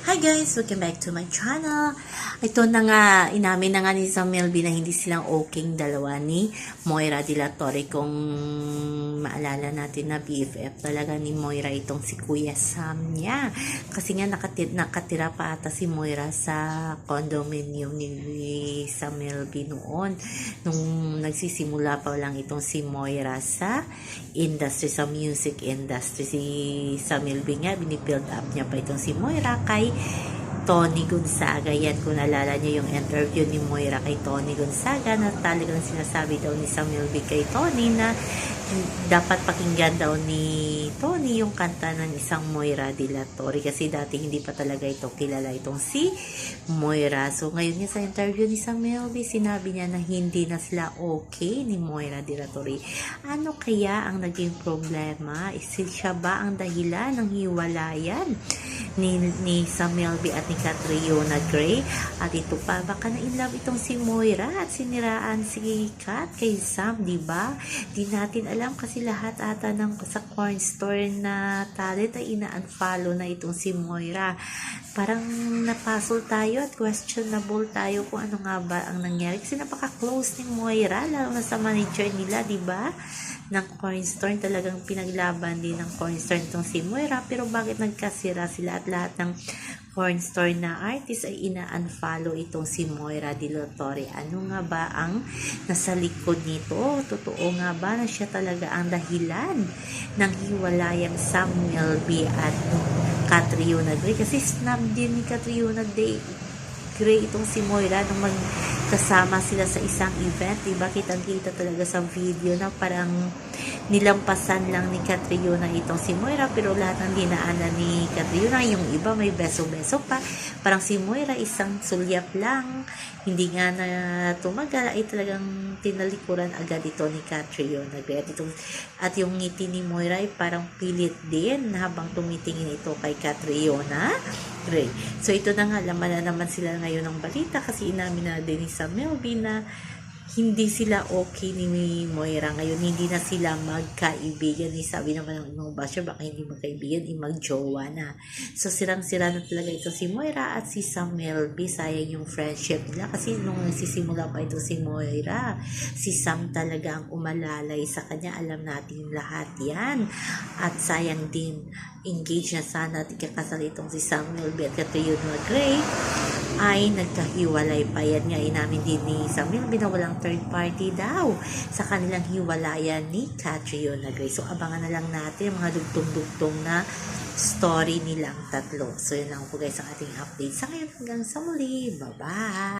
Hi guys! Welcome back to my channel. Ito na nga, inamin na nga ni Sam Melby na hindi silang okay dalawa ni Moira de la Torre. Kung maalala natin na BFF talaga ni Moira itong si Kuya Sam niya. Kasi nga nakatira, nakatira pa ata si Moira sa condominium ni Sam Melby noon. Nung nagsisimula pa lang itong si Moira sa industry, sa music industry. Si Sam Melby nga, binibuild up niya pa itong si Moira kay Tony Gonzaga. Yan, kung nalala niyo yung interview ni Moira kay Tony Gonzaga na talagang sinasabi daw ni Samuel B. kay Tony na dapat pakinggan daw ni Tony yung kanta ng isang Moira de la Torre kasi dati hindi pa talaga ito kilala itong si Moira. So ngayon niya sa interview ni Samuel B, sinabi niya na hindi na sila okay ni Moira de la Torre. Ano kaya ang naging problema? Is siya ba ang dahilan ng hiwalayan? Ni, ni Samuel B at ni Catriona Gray. At ito pa, baka na in love itong si Moira at siniraan si Kat kay Sam, di ba? Di natin alam kasi lahat ata ng sa corn store na talent ay ina-unfollow na itong si Moira. Parang napasol tayo at questionable tayo kung ano nga ba ang nangyari. Kasi napaka-close ni Moira, lalo na sa manager nila, di ba? ng cornstorm talagang pinaglaban din ng cornstorm itong si Moira pero bakit nagkasira sila at lahat ng cornstorm na artist ay ina-unfollow itong si Moira de la Torre. Ano nga ba ang nasa likod nito? Totoo nga ba na siya talaga ang dahilan ng hiwalayang Samuel B. at Catriona Gray? Kasi snub din ni Catriona Day Gray itong si Moira nung magkasama sila sa isang event, diba? Kitang-kita talaga sa video na parang nilampasan lang ni Catriona itong si Moira pero lahat ng dinaanan ni Catriona, yung iba may beso-beso pa. Parang si Moira isang sulyap lang, hindi nga na tumagal ay talagang tinalikuran agad ito ni Catriona. At, itong, at yung ngiti ni Moira ay parang pilit din habang tumitingin ito kay Catriona. Great. So ito na nga, laman na naman sila ngayon ng balita kasi inamin na din ni Sam Melby na hindi sila okay ni Moira ngayon, hindi na sila magkaibigan. Ni sabi naman ng ibang basher, baka hindi magkaibigan, i magjowa na. So sirang-sira na talaga ito si Moira at si Samuel. Sayang yung friendship nila kasi nung nagsisimula pa ito si Moira, si Sam talaga ang umalalay sa kanya. Alam natin lahat yan. At sayang din, engage na sana at ikakasal itong si Samuel B. at Catriona Gray ay nagkahiwalay pa yan nga inamin din ni Samuel binawalang third party daw sa kanilang hiwalayan ni Catriona Gray. So abangan na lang natin mga dugtong-dugtong na story nilang tatlo. So yun lang po guys ang ating update. Sa ngayon hanggang sa muli. Bye-bye!